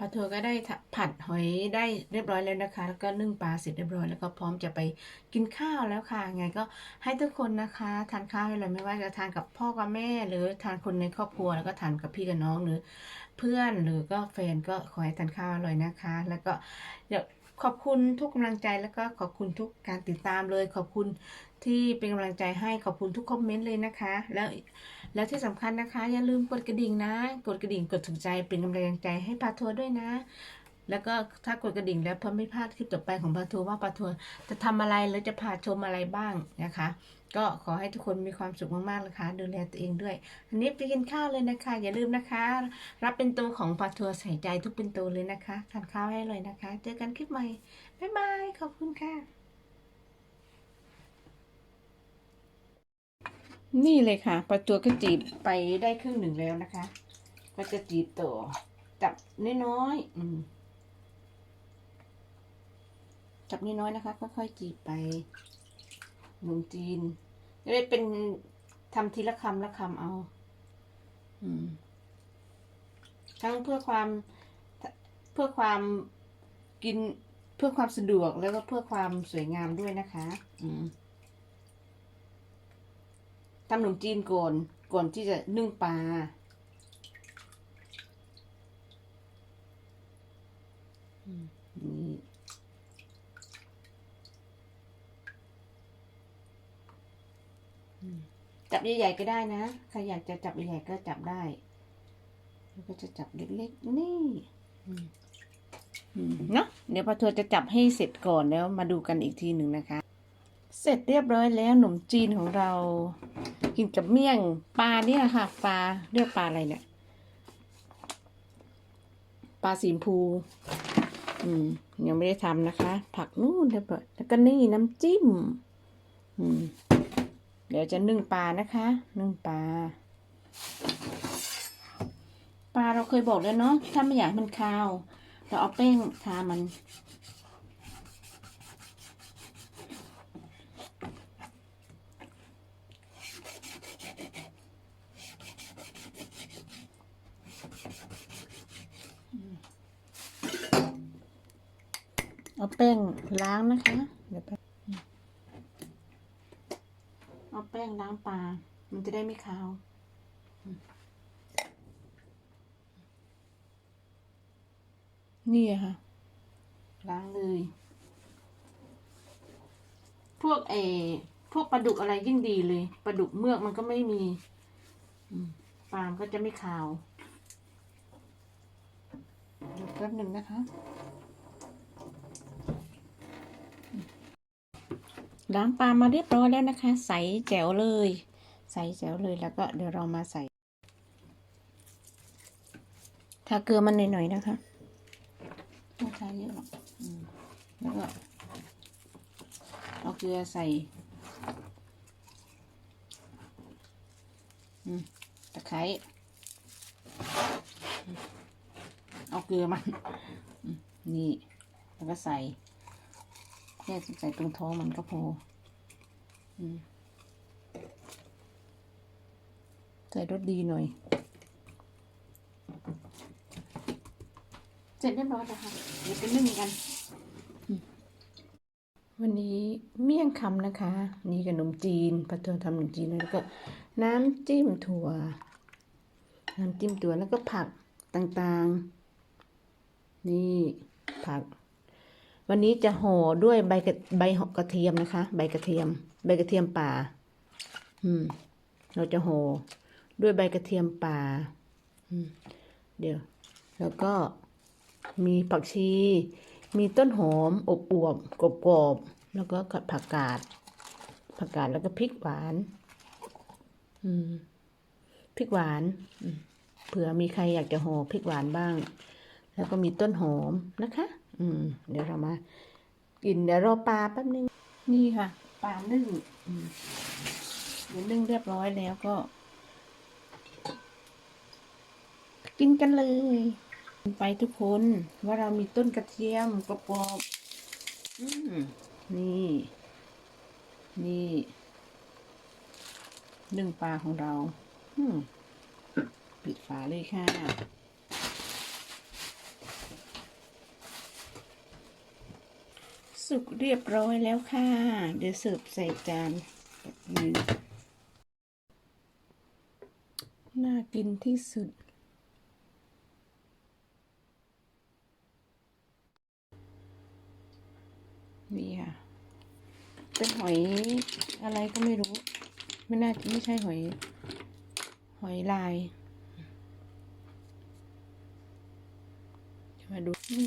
ปลาทัวก็ได้ผัดหอยได้เรียบร้อยแล้วนะคะ แล้วก็นึ่งปลาเสร็จเรียบร้อยแล้วก็พร้อมจะไปกินข้าวแล้วค่ะไงก็ให้ทุกคนนะคะทานข้าวให้เลยไม่ว่าจะทานกับพ่อกับแม่ หรือทานคนในครอบครัวแล้วก็ทานกับพี่กับน้องหรือ เพื่อนหรือก็แฟนก็ขอให้ทานข้าวอร่อยนะคะ แล้วก็เดี๋ยวขอบคุณทุกกำลังใจแล้วก็ขอบคุณทุกการติดตามเลยขอบคุณ ที่เป็นกำลังใจให้ขอบคุณทุกคอมเมนต์เลยนะคะ แล้วแล้วที่สำคัญนะคะ อย่าลืมกดกระดิ่งนะ กดกระดิ่งกดถูกใจเป็นกำลังใจให้ปาทัวร์ด้วยนะ แล้วก็ถ้ากดกระดิ่งแล้วเพื่อไม่พลาดคลิปต่อไปของปาทัวร์ว่าปาทัวร์จะทำอะไรหรือจะพาชมอะไรบ้างนะคะ ก็ขอให้ทุกคนมีความสุขมากๆนะคะ ดูแลตัวเองด้วยอันนี้ไปกินข้าวเลยนะคะ อย่าลืมนะคะ รับเป็นตัวของปาทัวร์ใส่ใจทุกเป็นตัวเลยนะคะทานข้าวให้เลยนะคะ เจอกันคลิปใหม่บ๊ายบายขอบคุณค่ะ นี่เลยค่ะปลาตัวก็จีบไปได้ครึ่งหนึ่งแล้วนะคะ ก็จะจีบต่อจับน้อยๆอืมจับน้อยๆนะคะ ค่อยๆจีบไปขนมจีนจะได้เป็นทำทีละคำละคำเอาอืมทั้งเพื่อความเพื่อความกินเพื่อความสะดวกแล้วก็เพื่อความสวยงามด้วยนะคะ อืม ทำขนมจีนก่อนก่อนที่จะนึ่งปลานี่จับใหญ่ๆก็ได้นะใครอยากจะจับใหญ่ๆก็จับได้แล้วก็จะจับเล็กๆนี่เนาะเดี๋ยวพอทัวจะจับให้เสร็จก่อนแล้วมาดูกันอีกทีหนึ่งนะคะ เสร็จเรียบร้อยแล้วขนมจีนของเรา กินกับเมี่ยงปลาเนี่ยค่ะปลาเรียกปลาอะไรเนี่ยปลาสีมพู อืม ยังไม่ได้ทำนะคะ ผักนู่นเรียบร้อยแล้วก็นี่น้ำจิ้ม อืม เดี๋ยวจะนึ่งปลานะคะ นึ่งปลา ปลาเราเคยบอกแล้วเนาะ ถ้าไม่อยากมันคาว เราเอาแป้งทามัน เอาแป้งล้างนะคะ เดี๋ยวแป๊บเอาแป้งล้างปลา มันจะได้ไม่คาว นี่อะค่ะ ล้างเลย พวกเอพวกปลาดุกอะไรยิ่งดีเลย ปลาดุกเมือกมันก็ไม่มีปลามนก็จะไม่คาวเดี๋ยวแป๊บหนึ่งนะคะ ล้างปลามาเรียบร้อยแล้วนะคะ ใสแจ๋วเลย ใสแจ๋วเลยแล้วก็เดี๋ยวเรามาใส่ทาเกลือมันหน่อยๆนะคะไม่ใช้เยอะหรอกอแล้วก็เอาเกลือใส่อืมตะไคร้เอาเกลือมันอืมนี่แล้วก็ใส่ ค่ใส่ตรงท้องมันก็พออืมใส่รสดีหน่อย เสร็จเรียบร้อยแล้วค่ะเดี๋ยวไปนึ่งกันอืมวันนี้เมี่ยงคำนะคะ นี่ขนมจีนปลาทัวทำขนมจีนแล้วก็ น้ำจิ้มถั่ว น้ำจิ้มถั่วแล้วก็ผักต่างๆ นี่ผัก วันนี้จะห่อด้วยใบใบหอกระเทียมนะคะ ใบกระเทียม ใบกระเทียมป่า อืม เราจะห่อด้วยใบกระเทียมป่า อืม เดี๋ยว แล้วก็มีผักชี มีต้นหอมอบอวบกรอบกรอบๆแล้วก็ผักกาด ผักกาดแล้วก็พริกหวาน อืม พริกหวานเผื่อมีใครอยากจะห่อพริกหวานบ้าง แล้วก็มีต้นหอมนะคะ อืม เดี๋ยวเรามา กินเดี๋ยวรอปลาแป๊บนึง นี่ค่ะ ปลานึ่งอืมเดี๋ยวนึ่งเรียบร้อยแล้วก็ กินกันเลย ไปทุกคนว่าเรามีต้นกระเทียมกรอบๆอืมนี่ นี่นึ่งปลาของเราอืมปิดฝาเลยค่ะ สุกเรียบร้อยแล้วค่ะ เดี๋ยวเสิร์ฟใส่จานแบบนี้น่ากินที่สุด นี่ค่ะ เป็นหอยอะไรก็ไม่รู้ ไม่น่าไม่ใช่หอย หอยลายมาดูนี่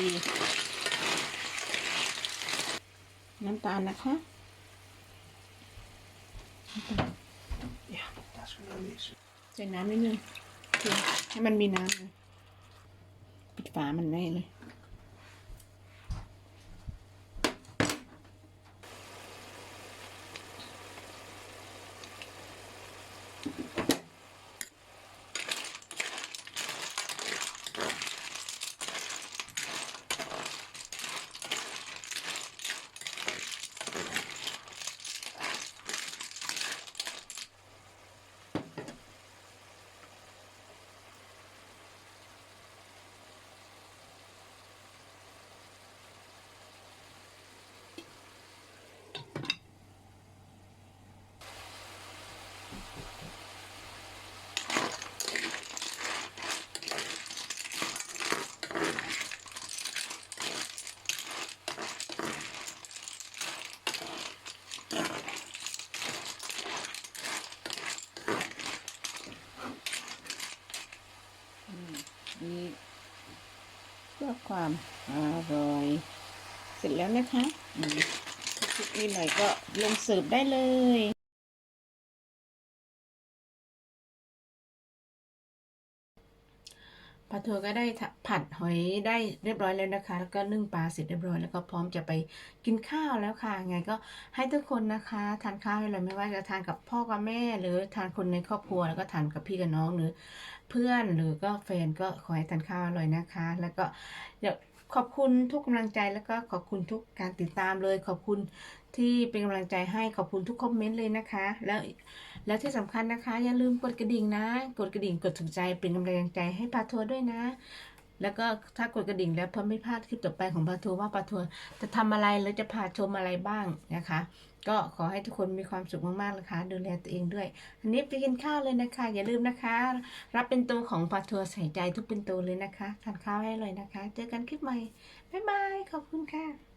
ดีน้ำตาลนะคะ Ja, dat is wel eens. ใส่น้ำนิดนึงเพื่อให้มันมีน้ำเลยปิดฝามันแน่เลย นี่เพื่อความอร่อย เสร็จแล้วนะคะนิดหน่อยก็ลงเสิร์ฟได้เลย ปลาทูก็ได้ผัดหอยได้เรียบร้อยแล้วนะคะ แล้วก็นึ่งปลาเสร็จเรียบร้อยแล้วก็พร้อมจะไปกินข้าวแล้วค่ะไงก็ให้ทุกคนนะคะทานข้าวให้เลยไม่ว่าจะทานกับพ่อกับแม่ หรือทานคนในครอบครัวแล้วก็ทานกับพี่กับน้องหรือ เพื่อนหรือก็แฟนก็ขอให้ทานข้าวอร่อยนะคะ แล้วก็เดี๋ยวขอบคุณทุกกำลังใจแล้วก็ขอบคุณทุกการติดตามเลยขอบคุณ ที่เป็นกำลังใจให้ขอบคุณทุกคอมเมนต์เลยนะคะ แล้วแล้วที่สำคัญนะคะ อย่าลืมกดกระดิ่งนะ กดกระดิ่งกดถูกใจเป็นกำลังใจให้ปาทัวร์ด้วยนะ แล้วก็ถ้ากดกระดิ่งแล้วเพื่อไม่พลาดคลิปต่อไปของปาทัวร์ว่าปาทัวร์จะทำอะไรหรือจะพาชมอะไรบ้างนะคะ ก็ขอให้ทุกคนมีความสุขมากๆนะคะ ดูแลตัวเองด้วยอันนี้ไปกินข้าวเลยนะคะ อย่าลืมนะคะ รับเป็นตัวของปาทัวร์ใส่ใจทุกเป็นตัวเลยนะคะทานข้าวให้เลยนะคะ เจอกันคลิปใหม่บ๊ายบายขอบคุณค่ะ